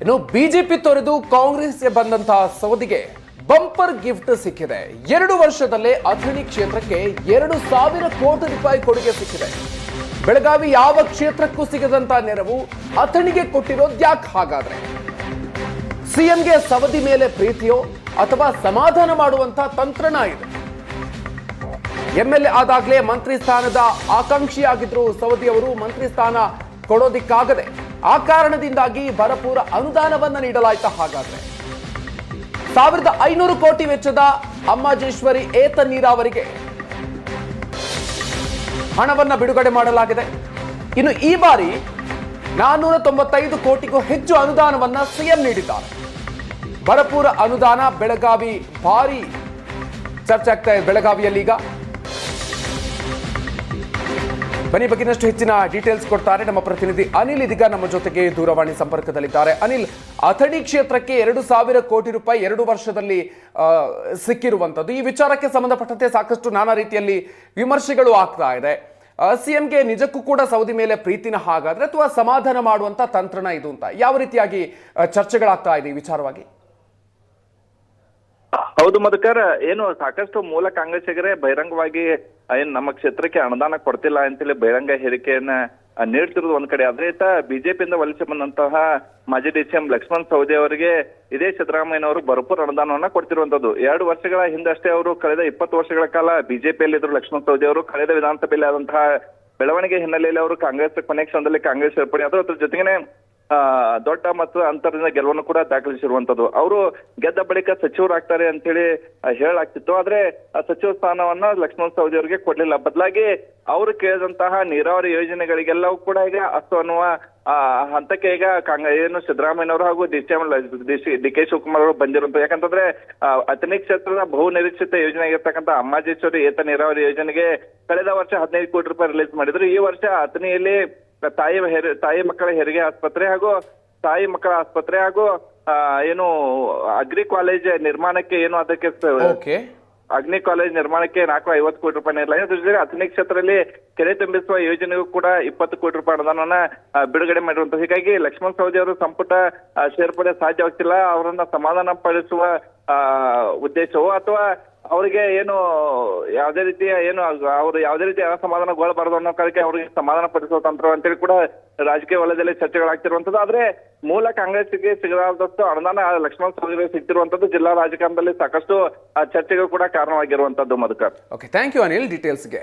ಇನ್ನು ಬಿಜೆಪಿ ತೊರೆದು ಕಾಂಗ್ರೆಸ್ಗೆ ಬಂದಂತಹ ಸೌದಿಗೆ ಬಂಪರ್ ಗಿಫ್ಟ್ ಸಿಕ್ಕಿದೆ. ಎರಡು ವರ್ಷದಲ್ಲೇ ಅಥಣಿ ಕ್ಷೇತ್ರಕ್ಕೆ ಎರಡು ಸಾವಿರ ಕೋಟಿ ರೂಪಾಯಿ ಕೊಡುಗೆ ಸಿಕ್ಕಿದೆ. ಬೆಳಗಾವಿ ಯಾವ ಕ್ಷೇತ್ರಕ್ಕೂ ಸಿಗದಂತ ನೆರವು ಅಥಣಿಗೆ ಕೊಟ್ಟಿರೋದು ಯಾಕೆ ಹಾಗಾದ್ರೆ. ಸಿಎಂಗೆ ಸವದಿ ಮೇಲೆ ಪ್ರೀತಿಯೋ ಅಥವಾ ಸಮಾಧಾನ ಮಾಡುವಂತ ತಂತ್ರನ ಇದೆ. ಎಂಎಲ್ಎ ಆದಾಗಲೇ ಮಂತ್ರಿ ಸ್ಥಾನದ ಆಕಾಂಕ್ಷಿಯಾಗಿದ್ರು ಸವದಿ ಅವರು, ಮಂತ್ರಿ ಸ್ಥಾನ ಕೊಡೋದಿಕ್ಕಾಗದೆ. ಆ ಕಾರಣದಿಂದಾಗಿ ಭರಪೂರ ಅನುದಾನವನ್ನ ನೀಡಲಾಯಿತು ಹಾಗಾದ್ರೆ. ಸಾವಿರದ ಐನೂರು ಕೋಟಿ ವೆಚ್ಚದ ಅಮ್ಮಾಜೇಶ್ವರಿ ಏತ ನೀರಾವರಿಗೆ ಹಣವನ್ನ ಬಿಡುಗಡೆ ಮಾಡಲಾಗಿದೆ. ಇನ್ನು ಈ ಬಾರಿ ನಾನ್ನೂರ ತೊಂಬತ್ತೈದು ಕೋಟಿಗೂ ಹೆಚ್ಚು ಅನುದಾನವನ್ನ ಸಿಎಂ ನೀಡಿದ್ದಾರೆ. ಭರಪೂರ ಅನುದಾನ ಬೆಳಗಾವಿ ಭಾರಿ ಚರ್ಚೆ ಆಗ್ತಾ ಇದೆ ಬೆಳಗಾವಿಯಲ್ಲಿ ಈಗ. ಬನ್ನಿ, ಬಗ್ಗಿನಷ್ಟು ಹೆಚ್ಚಿನ ಡೀಟೇಲ್ಸ್ ಕೊಡ್ತಾರೆ ನಮ್ಮ ಪ್ರತಿನಿಧಿ ಅನಿಲ್ ಇದೀಗ ನಮ್ಮ ಜೊತೆಗೆ ದೂರವಾಣಿ ಸಂಪರ್ಕದಲ್ಲಿದ್ದಾರೆ. ಅನಿಲ್, ಅಥಣಿ ಕ್ಷೇತ್ರಕ್ಕೆ ಎರಡು ಸಾವಿರ ಕೋಟಿ ರೂಪಾಯಿ ಎರಡು ವರ್ಷದಲ್ಲಿ ಸಿಕ್ಕಿರುವಂಥದ್ದು. ಈ ವಿಚಾರಕ್ಕೆ ಸಂಬಂಧಪಟ್ಟಂತೆ ಸಾಕಷ್ಟು ನಾನಾ ರೀತಿಯಲ್ಲಿ ವಿಮರ್ಶೆಗಳು ಆಗ್ತಾ ಇದೆ. ಸಿಎಂಗೆ ನಿಜಕ್ಕೂ ಕೂಡ ಸೌದಿ ಮೇಲೆ ಪ್ರೀತಿನ ಹಾಗಾದ್ರೆ ಅಥವಾ ಸಮಾಧಾನ ಮಾಡುವಂತ ತಂತ್ರನ ಇದು ಅಂತ ಯಾವ ರೀತಿಯಾಗಿ ಚರ್ಚೆಗಳಾಗ್ತಾ ಇದೆ ಈ ವಿಚಾರವಾಗಿ? ಹೌದು ಮಧುಕರ್, ಏನು ಸಾಕಷ್ಟು ಮೂಲ ಕಾಂಗ್ರೆಸ್ಸಿಗರೇ ಬಹಿರಂಗವಾಗಿ ಏನ್ ನಮ್ಮ ಕ್ಷೇತ್ರಕ್ಕೆ ಅನುದಾನ ಕೊಡ್ತಿಲ್ಲ ಅಂತೇಳಿ ಬಹಿರಂಗ ಹೇಳಿಕೆಯನ್ನ ನೀಡ್ತಿರೋದು ಒಂದ್ ಕಡೆ. ಆದ್ರೆ ರೀತ ಬಿಜೆಪಿಯಿಂದ ವಲಸೆ ಬಂದಂತಹ ಮಾಜಿ D C M Laxman Savadi ಅವರಿಗೆ ಇದೇ ಸಿದ್ದರಾಮಯ್ಯನವರು ಭರಪೂರ ಅನುದಾನವನ್ನ ಕೊಡ್ತಿರುವಂತದ್ದು. ಎರಡು ವರ್ಷಗಳ ಹಿಂದಷ್ಟೇ ಅವರು ಕಳೆದ ಇಪ್ಪತ್ತು ವರ್ಷಗಳ ಕಾಲ ಬಿಜೆಪಿಯಲ್ಲಿ ಇದ್ರು ಲಕ್ಷ್ಮಣ್ ಸವದಿ ಅವರು. ಕಳೆದ ವಿಧಾನಸಭೆಯಲ್ಲಿ ಆದಂತಹ ಬೆಳವಣಿಗೆ ಹಿನ್ನೆಲೆಯಲ್ಲಿ ಅವರು ಕಾಂಗ್ರೆಸ್ ಕೊನೆ ಕ್ಷಣದಲ್ಲಿ ಕಾಂಗ್ರೆಸ್ ಸೇರ್ಪಡೆ. ಅದು ಅದ್ರ ಜೊತೆಗೇನೆ ದೊಡ್ಡ ಮತ್ತು ಅಂತರದಿಂದ ಗೆಲುವನ್ನು ಕೂಡ ದಾಖಲಿಸಿರುವಂತದ್ದು. ಅವರು ಗೆದ್ದ ಬಳಿಕ ಸಚಿವರಾಗ್ತಾರೆ ಅಂತೇಳಿ ಹೇಳಿ ಹೇಳಲಾಗ್ತಿತ್ತು. ಆದ್ರೆ ಸಚಿವ ಸ್ಥಾನವನ್ನ ಲಕ್ಷ್ಮಣ್ ಸವದಿ ಅವರಿಗೆ ಕೊಡ್ಲಿಲ್ಲ. ಬದಲಾಗಿ ಅವರು ಕೇಳಿದಂತಹ ನೀರಾವರಿ ಯೋಜನೆಗಳಿಗೆಲ್ಲವೂ ಕೂಡ ಈಗ ಅಸ್ತು ಅನ್ನುವ ಹಂತಕ್ಕೆ ಈಗ ಕಾಂಗ್ರೆ ಏನು ಸಿದ್ದರಾಮಯ್ಯನವರು ಹಾಗೂ D C D K Shivakumar ಅವರು ಬಂದಿರುವಂತ ಯಾಕಂತಂದ್ರೆ ಆ, ಅಥಣಿ ಕ್ಷೇತ್ರದ ಬಹು ನಿರೀಕ್ಷಿತ ಯೋಜನೆ ಆಗಿರ್ತಕ್ಕಂಥ ಅಮ್ಮಾಜೇಶ್ವರಿ ಏತ ನೀರಾವರಿ ಯೋಜನೆಗೆ ಕಳೆದ ವರ್ಷ ಹದಿನೈದು ಕೋಟಿ ರೂಪಾಯಿ ರಿಲೀಸ್ ಮಾಡಿದ್ರು. ಈ ವರ್ಷ ಅಥಣಿಯಲ್ಲಿ ತಾಯಿ ಹೆರಿ ತಾಯಿ ಮಕ್ಕಳ ಹೆರಿಗೆ ಆಸ್ಪತ್ರೆ ಹಾಗೂ ತಾಯಿ ಮಕ್ಕಳ ಆಸ್ಪತ್ರೆ ಹಾಗೂ ಆ, ಏನು ಅಗ್ರಿ ಕಾಲೇಜ್ ನಿರ್ಮಾಣಕ್ಕೆ ಏನು ಅದಕ್ಕೆ ಅಗ್ನಿ ಕಾಲೇಜ್ ನಿರ್ಮಾಣಕ್ಕೆ ನಾಲ್ಕು ಐವತ್ತು ಕೋಟಿ ರೂಪಾಯಿ ನೀಡಲಾಗಿದೆ. ಅದ್ರ ಜೊತೆಗೆ ಅಥಣಿ ಕ್ಷೇತ್ರದಲ್ಲಿ ಕೆರೆ ತುಂಬಿಸುವ ಯೋಜನೆಗೂ ಕೂಡ ಇಪ್ಪತ್ತು ಕೋಟಿ ರೂಪಾಯಿ ಅನುದಾನ ಬಿಡುಗಡೆ ಮಾಡಿರುವಂತ ಹೀಗಾಗಿ ಲಕ್ಷ್ಮಣ್ ಸವದಿ ಅವರು ಸಂಪುಟ ಸೇರ್ಪಡೆ ಸಾಧ್ಯವಾಗ್ತಿಲ್ಲ. ಅವರನ್ನ ಸಮಾಧಾನ ಪಡಿಸುವ ಆ, ಉದ್ದೇಶವೋ ಅಥವಾ ಅವರಿಗೆ ಏನು ಯಾವುದೇ ರೀತಿಯ ಏನು ಅವರು ಯಾವುದೇ ರೀತಿಯ ಅಸಮಾಧಾನಗೊಳ್ಳಬಾರದು ಅನ್ನೋ ಕಾರಣಕ್ಕೆ ಅವರಿಗೆ ಸಮಾಧಾನ ಪಡಿಸುವ ತಂತ್ರ ಅಂತೇಳಿ ಕೂಡ ರಾಜಕೀಯ ವಲಯದಲ್ಲಿ ಚರ್ಚೆಗಳಾಗ್ತಿರುವಂತದ್ದು ಆದ್ರೆ ಮೂಲ ಕಾಂಗ್ರೆಸ್ಗೆ ಸಿಗಲಾರದಷ್ಟು ಅನುದಾನ ಲಕ್ಷ್ಮಣ್ ಸವದಿಗೆ ಸಿಗ್ತಿರುವಂತದ್ದು ಜಿಲ್ಲಾ ರಾಜಕಾರಣದಲ್ಲಿ ಸಾಕಷ್ಟು ಆ, ಚರ್ಚೆಗೂ ಕೂಡ ಕಾರಣವಾಗಿರುವಂತದ್ದು Madhukar. Okay thank you Anil. ಡೀಟೇಲ್ಸ್ಗೆ